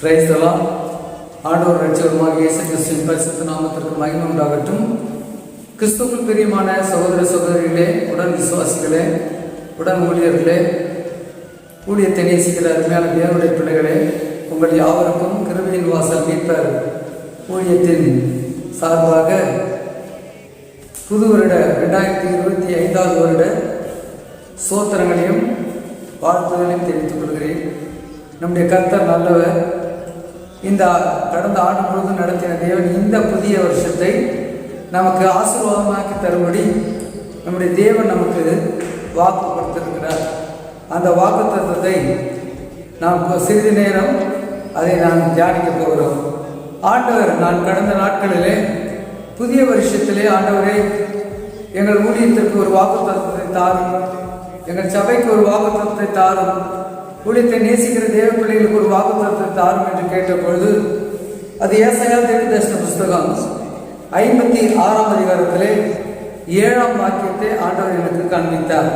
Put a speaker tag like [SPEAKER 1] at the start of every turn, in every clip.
[SPEAKER 1] பிரைஸ்தலாம் ஆண்டவர் ரட்சகருமாக இயேசு கிறிஸ்துவின் பரிசுத்த நாமத்திற்கு மகிமை உண்டாகட்டும். கிறிஸ்துவுக்குள் பிரியமான சகோதர சகோதரிகளே உடன் விசுவாசிகளே உடன் ஊழியர்களே ஊழியத்தை நேசிக்கிற அருமையான தேவனுடைய பிள்ளைகளே உங்கள் யாவருக்கும் கிருபையின் வாசல் மீட்பர் ஊழியத்தின் சார்பாக புது வருட ரெண்டாயிரத்தி இருபத்தி ஐந்தாவது வருட சோத்திரங்களையும் வாழ்த்துதலையும் தெரிவித்துக் கொள்கிறேன். நம்முடைய கர்த்தர் நல்லவர் இந்த கடந்த ஆண்டு முழுவதும் நடத்தின தேவன் இந்த புதிய வருஷத்தை நமக்கு ஆசீர்வாதமாக்கி தரும்படி நம்முடைய தேவன் நமக்கு வாக்கு கொடுத்திருக்கிறார். அந்த வாக்கு தத்துவத்தை நாம் சிறிது நேரம் அதை நாம் தியானிக்க போகிறோம். ஆண்டவர் நான் கடந்த நாட்களிலே புதிய வருஷத்திலே ஆண்டவரே எங்கள் ஊழியத்திற்கு ஒரு வாக்கு தத்துவத்தை தாரும். எங்கள் சபைக்கு ஒரு வாக்கு தத்துவத்தை தாரும். ஊழியத்தை நேசிக்கிற தேவ பிள்ளைகள் தாரும் என்று கேட்டபொழுது அது ஏசையா தேவி புஸ்தகம். ஐம்பத்தி ஆறாம் அதிகாரத்திலே ஏழாம் வாக்கியத்தை ஆண்டவர் எனக்கு காண்பித்தார்.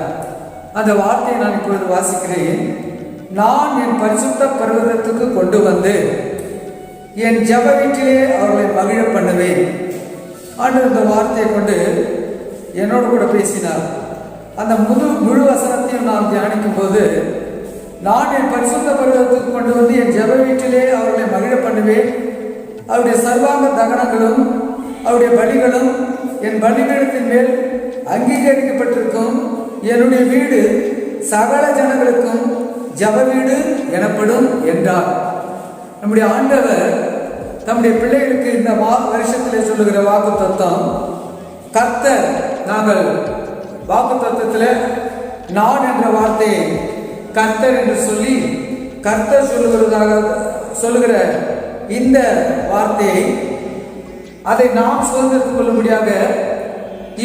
[SPEAKER 1] அந்த வார்த்தையை நான் இப்பொழுது வாசிக்கிறேன். நான் என் பரிசுத்த பர்வதத்துக்கு கொண்டு வந்து என் ஜப வீட்டிலே அவர்களை மகிழ பண்ணுவேன். ஆண்டு இந்த வார்த்தையை கொண்டு என்னோடு கூட பேசினார். அந்த முழு முழு வசனத்தையும் நான் தியானிக்கும் போது நான் என் பரிசுத்த பருவத்துக்கு கொண்டு வந்து என் ஜெப வீட்டிலே அவர்களை மகிழ பண்ணுவேன். அவருடைய சர்வாங்க தகனங்களும் அவருடைய பலிகளும் என் பலிபீடத்தின் மேல் அங்கீகரிக்கப்பட்டிருக்கும். என்னுடைய வீடு சகல ஜனங்களுக்கும் ஜப வீடு எனப்படும் என்றார். நம்முடைய ஆண்டவர் நம்முடைய பிள்ளைகளுக்கு இந்த மா வருஷத்தில் சொல்லுகிற வாக்கு தத்துவம் கர்த்தர் நாங்கள் வாக்கு தத்துவத்தில் நான் என்ற வார்த்தையை கர்த்தர் என்று சொல்லி கர்த்தர் சொல்லுகிறதாக சொல்லுகிற இந்த வார்த்தையை அதை நாம் சுதந்திரத்துக் கொள்ளும்படியாக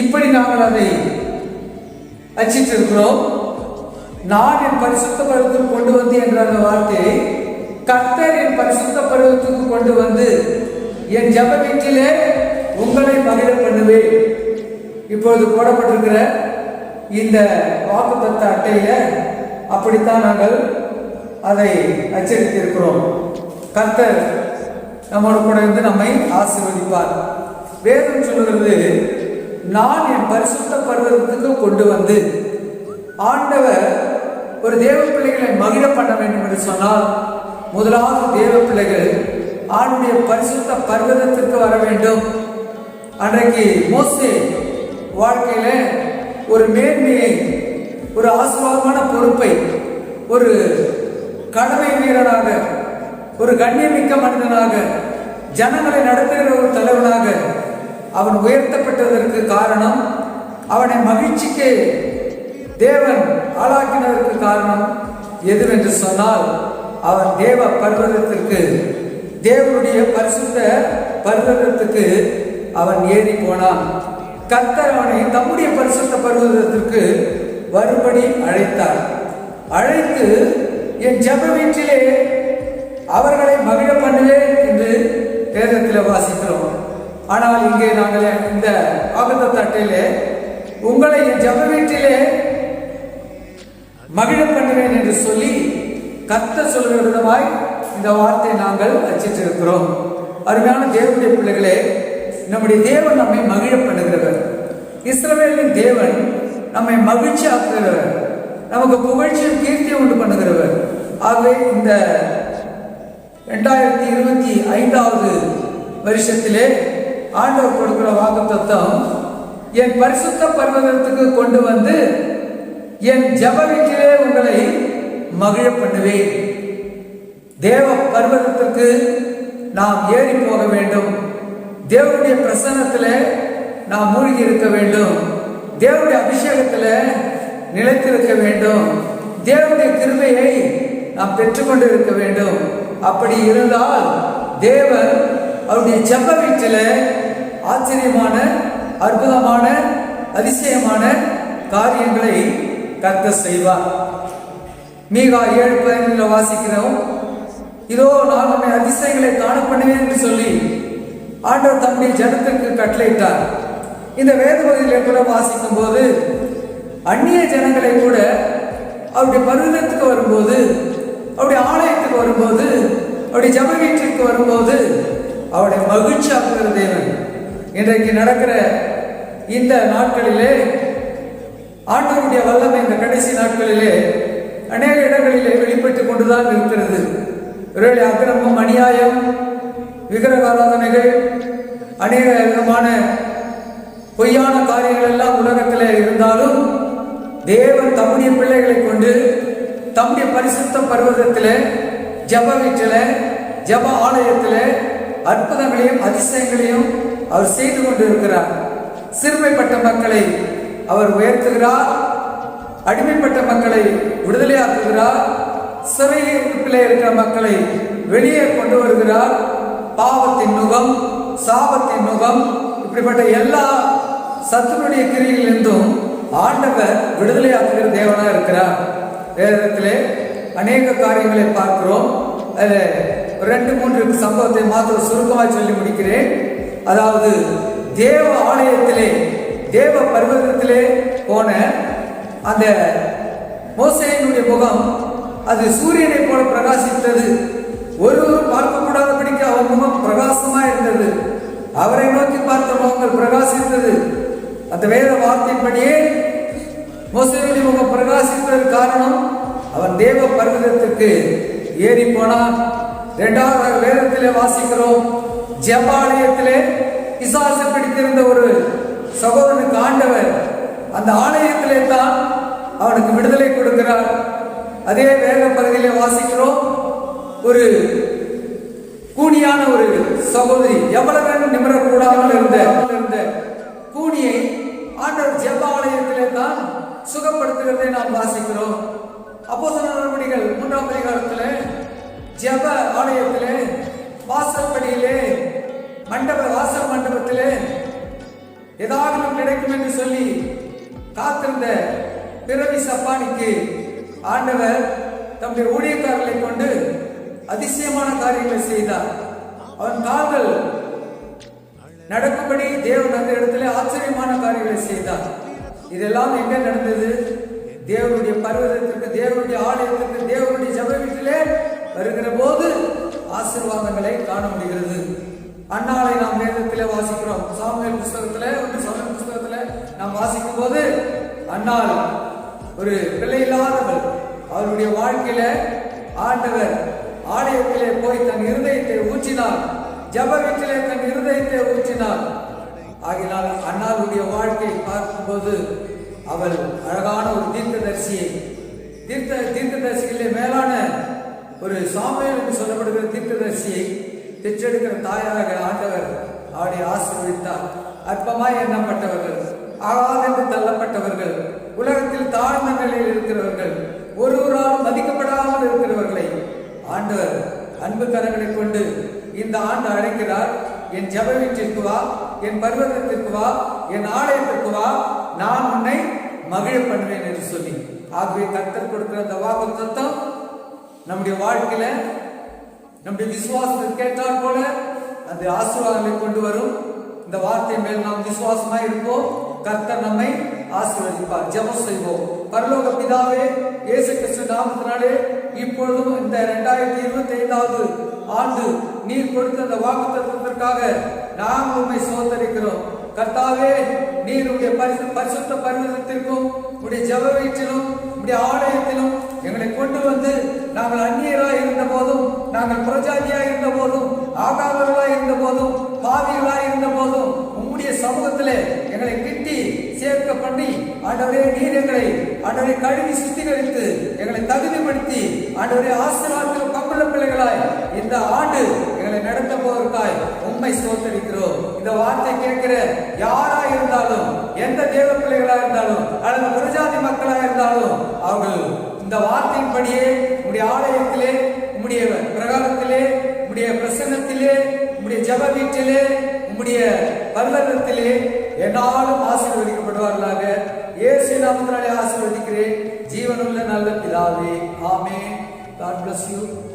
[SPEAKER 1] இப்படி நாங்கள் அதை அச்சிட்டிருக்கிறோம் நான் என் பரிசுத்த பருவத்துக்கு கொண்டு வந்து என்ற அந்த வார்த்தையை கர்த்தர் என் பரிசுத்த பருவத்துக்கு கொண்டு வந்து என் ஜப வீட்டிலே உங்களை மகிழ பண்ணுவேன். இப்பொழுது போடப்பட்டிருக்கிற இந்த வாக்குத்தத்த அட்டையில அப்படித்தான் நாங்கள் அதை அச்சரித்திருக்கிறோம் கர்த்தர் நம்மோடு கூட இருந்து நம்மை ஆசீர்வதிப்பார். வேதம் சொல்லுகிறது நான் என் பரிசுத்த பருவத்துக்கு கொண்டு வந்து ஆண்டவர் ஒரு தேவ பிள்ளைகளை மகிழ பண்ண வேண்டும் என்று சொன்னால் முதலாவது தேவ பிள்ளைகள் ஆணுடைய பரிசுத்த பர்வதத்திற்கு வர வேண்டும். அன்றைக்கு மோசே வாழ்க்கையில ஒரு மேன்மையை ஒரு ஆசீர்வாதமான பொறுப்பை ஒரு கடமை வீரனாக ஒரு கண்ணியமிக்க மனிதனாக ஜனங்களை நடத்துகிற ஒரு தலைவனாக அவன் உயர்த்தப்பட்டதற்கு காரணம் அவனை மகிழ்ச்சிக்கு தேவன் ஆளாக்கினதற்கு காரணம் எதுவென்று சொன்னால் அவன் தேவ பர்வதத்திற்கு தேவனுடைய பரிசுத்த பர்வதத்துக்கு அவன் ஏறி போனான். கர்த்தர் அவனை தம்முடைய பரிசுத்த பர்வதத்திற்கு வரும்படி அழைத்தார். அழைத்து என் ஜப வீட்டிலே அவர்களை மகிழ பண்ணுவேன் என்று வேதத்தில் வாசிக்கிறோம். ஆனால் இங்கே நாங்கள் இந்த ஆகத்த தட்டிலே உங்களை என் ஜப வீட்டிலே மகிழ பண்ணுவேன் என்று சொல்லி கத்த சொல்கிற விதமாய் இந்த வார்த்தை நாங்கள் அச்சிட்டிருக்கிறோம் அருமையான தேவனுடைய பிள்ளைகளே நம்முடைய தேவன் நம்மை மகிழ பண்ணுகிறவர். இஸ்ரவேலின் தேவன் நம்மை மகிழ்ச்சி ஆக்குகிறவர் நமக்கு புகழ்ச்சியும் கீர்த்தியும் உண்டு பண்ணுகிறவர். ஆகவே இந்த ரெண்டாயிரத்தி இருபத்தி ஐந்தாவது வருஷத்திலே ஆண்டவர் கொடுக்கிற வாக்கு தத்துவம் என் பரிசுத்த பர்வதத்துக்கு கொண்டு வந்து என் ஜப வீட்டிலே உங்களை மகிழ பண்ணுவேன். தேவ பர்வதத்திற்கு நாம் ஏறி போக வேண்டும். தேவனுடைய பிரசன்னத்தில் நாம் மூழ்கி இருக்க வேண்டும். தேவனுடைய அபிஷேகத்தில் நிலைத்திருக்க வேண்டும். தேவனுடைய கிருமையை நாம் பெற்றுக்கொண்டு இருக்க வேண்டும். அப்படி இருந்தால் தேவன் அவருடைய செம்ப வீட்டில் ஆச்சரியமான அற்புதமான அதிசயமான காரியங்களை கத்த செய்வார். மீகா ஏழு பதினைந்துல வாசிக்கிறோம். இதோ நான் உன்னை அதிசயங்களை காண பண்ணுவேன் என்று சொல்லி ஆண்டவர் தம்முடைய ஜனத்திற்கு கட்டளையிட்டார். இந்த வேத பகுதியிலே கூட வாசிக்கும் போது அந்நிய ஜனங்களை கூட அவருடைய பருவத்துக்கு வரும்போது அவருடைய ஆலயத்துக்கு வரும்போது அப்படி ஜப வீட்டிற்கு வரும்போது அவருடைய மகிழ்ச்சியாக்குகிற தேவன். இன்றைக்கு நடக்கிற இந்த நாட்களிலே ஆண்டவருடைய வல்லமை இந்த கடைசி நாட்களிலே அநேக இடங்களிலே வெளிப்பட்டு கொண்டுதான் இருக்கிறது. ஒருவேளை அக்கிரமம் அநியாயம் விக்கிரக ஆராதனைகள் அநேக விதமான பொய்யான காரியங்கள் எல்லாம் உலகத்தில் இருந்தாலும் தேவன் தம்முடைய பிள்ளைகளை கொண்டு தம்முடைய பரிசுத்த பருவதத்தில் ஜப வீட்டில் ஜப ஆலயத்தில் அற்புதங்களையும் அதிசயங்களையும் அவர் செய்து கொண்டு இருக்கிறார் சிறுமைப்பட்ட மக்களை அவர் உயர்த்துகிறார். அடிமைப்பட்ட மக்களை விடுதலையாக்குகிறார். சிறையில் இருக்கிற மக்களை வெளியே கொண்டு வருகிறார். பாவத்தின் நுகம் சாபத்தின் நுகம் இப்படிப்பட்ட எல்லா சத்துருடைய கிரியிலிருந்தும் ஆண்டவர் விடுதலையாக்குகிற தேவனா இருக்கிறார். வேதத்திலே அநேக காரியங்களை பார்க்கிறோம். அதில் ரெண்டு மூன்று சம்பவத்தை மாத்திரம் சுருக்கமாக சொல்லி முடிக்கிறேன். அதாவது தேவ ஆலயத்திலே தேவ பர்வதத்திலே போன அந்த மோசையினுடைய முகம் அது சூரியனை போல பிரகாசித்தது. ஒருவரும் பார்க்கக்கூடாதபடிக்கு அவர் முகம் பிரகாசமாக இருந்தது. அவரை நோக்கி பார்த்த முகங்கள் பிரகாசித்தது. அந்த வேத வார்த்தையின்படியே மோசடி முகம் பிரகாசிப்பதற்கு காரணம் அவன் தேவ பர்வதத்திற்கு ஏறி போனான் இரண்டாவது வேதத்திலே வாசிக்கிறோம் ஜபாலயத்திலே பிசாசு பிடித்திருந்த ஒரு சகோதரனுக்கு ஆண்டவர் அந்த ஆலயத்திலே தான் அவனுக்கு விடுதலை கொடுக்கிறார். அதே வேத பகுதியிலே வாசிக்கிறோம் ஒரு கூனியான ஒரு சகோதரி எவ்வளவு வேணும் நிமிரக்கூடாமல் இருந்த இருந்த கூனியை ஆண்டவர் ஜெப ஆலயத்திலே தான் சுகப்படுத்துகிறதை நாம் வாசிக்கிறோம். அப்போ நடவடிக்கைகள் மூன்றாம் அதிகாரத்திலே ஜெப ஆலயத்திலே வாசற்படியிலே மண்டப வாசல் மண்டபத்திலே ஏதாவது கிடைக்கும் என்று சொல்லி காத்திருந்த பிறவி சப்பானிக்கு ஆண்டவர் தம்முடைய ஊழியக்காரர்களை கொண்டு அதிசயமான காரியங்களை செய்தார். அவன் கால்கள் நடக்கும்படி தேவன் அந்த இடத்துல ஆச்சரியமான காரியங்களை செய்தார். இதெல்லாம் எங்க நடந்தது? தேவனுடைய பர்வதத்திற்கு தேவனுடைய ஆலயத்திற்கு தேவனுடைய ஜப வீட்டிலே வருகிற போது ஆசீர்வாதங்களை காண முடிகிறது. அன்னாளை நாம் வேதத்திலே வாசிக்கிறோம். சாமியல் புஸ்தகத்தில் ஒன்று சாமுவேல் புஸ்தகத்தில் நாம் வாசிக்கும் போது அன்னாள் ஒரு பிள்ளை இல்லாதவள் அவருடைய வாழ்க்கையில ஆண்டவர் ஆலயத்திலே போய் தன் இருதயத்தை ஊற்றினார். ஜப வீட்டிலே தன் இருதயத்தை ஊற்றினார். ஆகினால் அண்ணாவுடைய வாழ்க்கையை பார்க்கும்போது அவள் அழகான ஒரு தீர்க்கதரிசியை தீர்த்த தீர்க்கதரிசிகளே மேலான ஒரு சாமியல் என்று சொல்லப்படுகிற தீர்க்கதரிசியை பெற்றெடுக்கிற தாயாக ஆண்டவர் அவளை ஆசீர்வதித்தார். அற்பமாய் எண்ணப்பட்டவர்கள் ஆகாதென்று தள்ளப்பட்டவர்கள் உலகத்தில் தாழ்ந்த நிலையில் இருக்கிறவர்கள் ஒருவரால் மதிக்கப்படாமல் இருக்கிறவர்களை ஆண்டவர் அன்பு கரங்களை கொண்டு இந்த ஆண்டு அழைக்கிறார். என் ஜப வீட்டிற்கு வா என் பர்வதத்திற்கு வா என் ஆலயத்திற்கு வா நான் உன்னை மகிழ பண்ணுவேன் என்று சொல்லி. ஆகவே கர்த்தர் கொடுக்கிற அந்த வாக்கு தத்தம் நம்முடைய வாழ்க்கையில நம்முடைய விசுவாசத்தை கேட்டால் போல அந்த ஆசீர்வாதங்களை கொண்டு வரும். இந்த வார்த்தை மேல் நாம் விசுவாசமா இருப்போம். கர்த்தர் நம்மை ஆசீர்வதிப்பார். ஜெபம் செய்வோம். பரலோக பிதாவே இயேசு கிறிஸ்து நாமத்தினாலே இப்பொழுதும் இந்த இரண்டாயிரத்தி இருபத்தி ஐந்தாவது ஆண்டு நீர் கொடுத்த அந்த வாக்குத்தத்திற்காக நாம் உண்மை சோதரிக்கிறோம் கர்த்தாவே நீருடைய பரிசு பரிசுத்த பரிசுத்திற்கும் உடைய ஜப வீட்டிலும் உடைய ஆலயத்திலும் எங்களை கொண்டு வந்து நாங்கள் அந்நியராய் இருந்த போதும் நாங்கள் புறஜாதியாய் இருந்த போதும் ஆகாதவர்களாய் இருந்த போதும் பாவிகளாய் இருந்த போதும் உம்முடைய சமூகத்திலே எங்களை கிட்டி சேர்க்க பண்ணி ஆண்டவரே நீர் எங்களை ஆண்டவரை கழுவி சுத்திகரித்து எங்களை தகுதிப்படுத்தி ஆண்டவரே ஆசீர்வாதத்தில் பங்குள்ள பிள்ளைகளாய் இந்த ஆண்டு எங்களை நடத்த போவதற்காய் உண்மை சோத்தரிக்கிறோம் இந்த வார்த்தை கேட்கிற யாரா இருந்தாலும் எந்த தேவ பிள்ளைகளா இருந்தாலும் அல்லது புரஜாதி மக்களா இருந்தாலும் அவர்கள் இந்த வார்த்தையின்படியே உடைய ஆலயத்திலே உம்முடைய பிரகாரத்திலே உம்முடைய பிரசன்னத்திலே உம்முடைய ஜப வீட்டிலே உம்முடைய பல்லவத்திலே என்னாலும் ஆசீர்வதிக்கப்படுவார்களாக. இயேசு நாமத்தினாலே ஆசீர்வதிக்கிறேன். ஜீவனுள்ள நல்ல பிதாவே. ஆமே God bless you.